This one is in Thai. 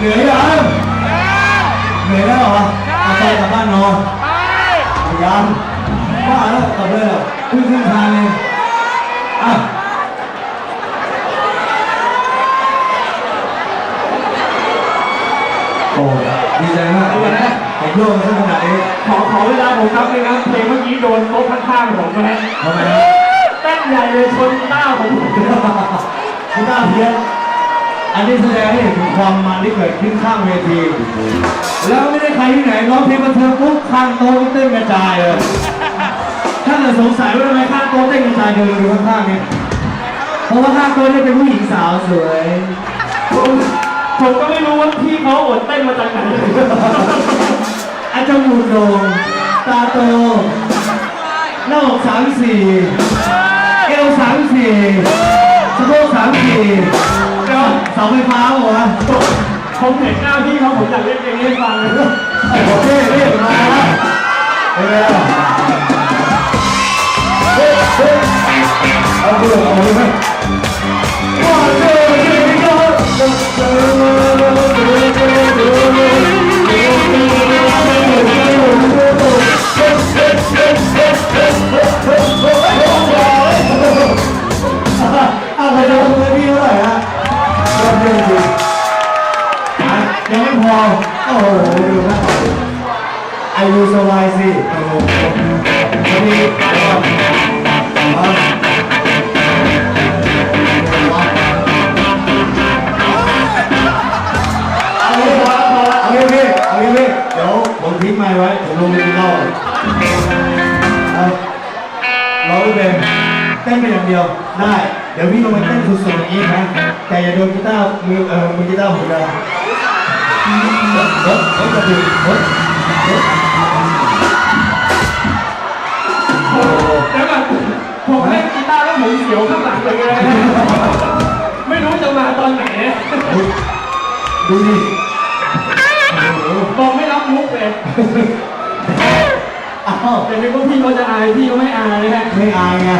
เหนื่อยยังเหนื่อยแล้วเหรอเอาไปกลับบ้านนอนยังบ้าแล้วกลับเลยเหรอเพิ่งขึ้นทางเองอะโอ้ดีใจมากเลยนะเห็นโลกมันขนาดนี้ขอขอเวลาผมครับเลยครับเพลงเมื่อกี้โดนโต๊ะข้างๆผมนะฮะทำไมนะเต้นใหญ่เลยชนหน้าผมคุณตาเพี้ยน อันนี้แสดงให้เห็นถึงความมันที่เกิดขึ้นข้างเวที แล้วไม่ได้ใครที่ไหนร้องเพลงบันเทิงปุ๊บข้างโต๊ะเต้นกระจายเลยถ้าเกิดสงสัยว่าทำไมข้างโต๊ะเต้นกระจายเดินดูข้างๆเนี่ยเพราะว่าข้างโต๊ะเนี่ยเป็นผู้หญิงสาวสวยผมผมก็ไม่รู้ว่าพี่เขาอดเต้นมาจากไหนอาจมูกโดงตาโตหน้าอกสามสี่เอวสามสี่สะโพกสามสี่ ดี๋ยวเสาไฟฟ้าบอกว่าผมผมเห็นหน้าพี่เขาผมอยากเล่นเพลงนี้ให้ฟังเลยโอเคเรียบร้อยแล้วเป็นไงล่ะเฮ้ยเฮ้ยเอาเรื่อเอาเรื่องวันเดียวที่ก็เอ ยังไม่พอ โอ้โหดูนะอายุสบายสิโอ้โหวันนี้เอาเอาเอางี้พอแล้วพอแล้วเอางี้พี่เอางี้พี่เดี๋ยวผมทิ้งไม้ไว้ ผมลงไปกินเหล้าเราไม่เป็นเต้นไปอย่างเดียว ได้ เดี๋ยวพี่ลงไปเต้นสุดๆอย่างนี้นะ แต่อย่าโดนกีตาร์มือเออมือกีตาร์ผมนะ เฮ้ยเฮ้ยจะดูเฮ้ยเฮ้ยเดี๋ยวก่อนผมเล่นกีตาร์แล้วผมเสียวข้างหลังเลยนะไม่รู้จะมาตอนไหนดูดิบอกไม่รับมุกเลยอ้าวแต่นึกว่าพี่เขาจะอายพี่เขาไม่อายนะฮะไม่อายไง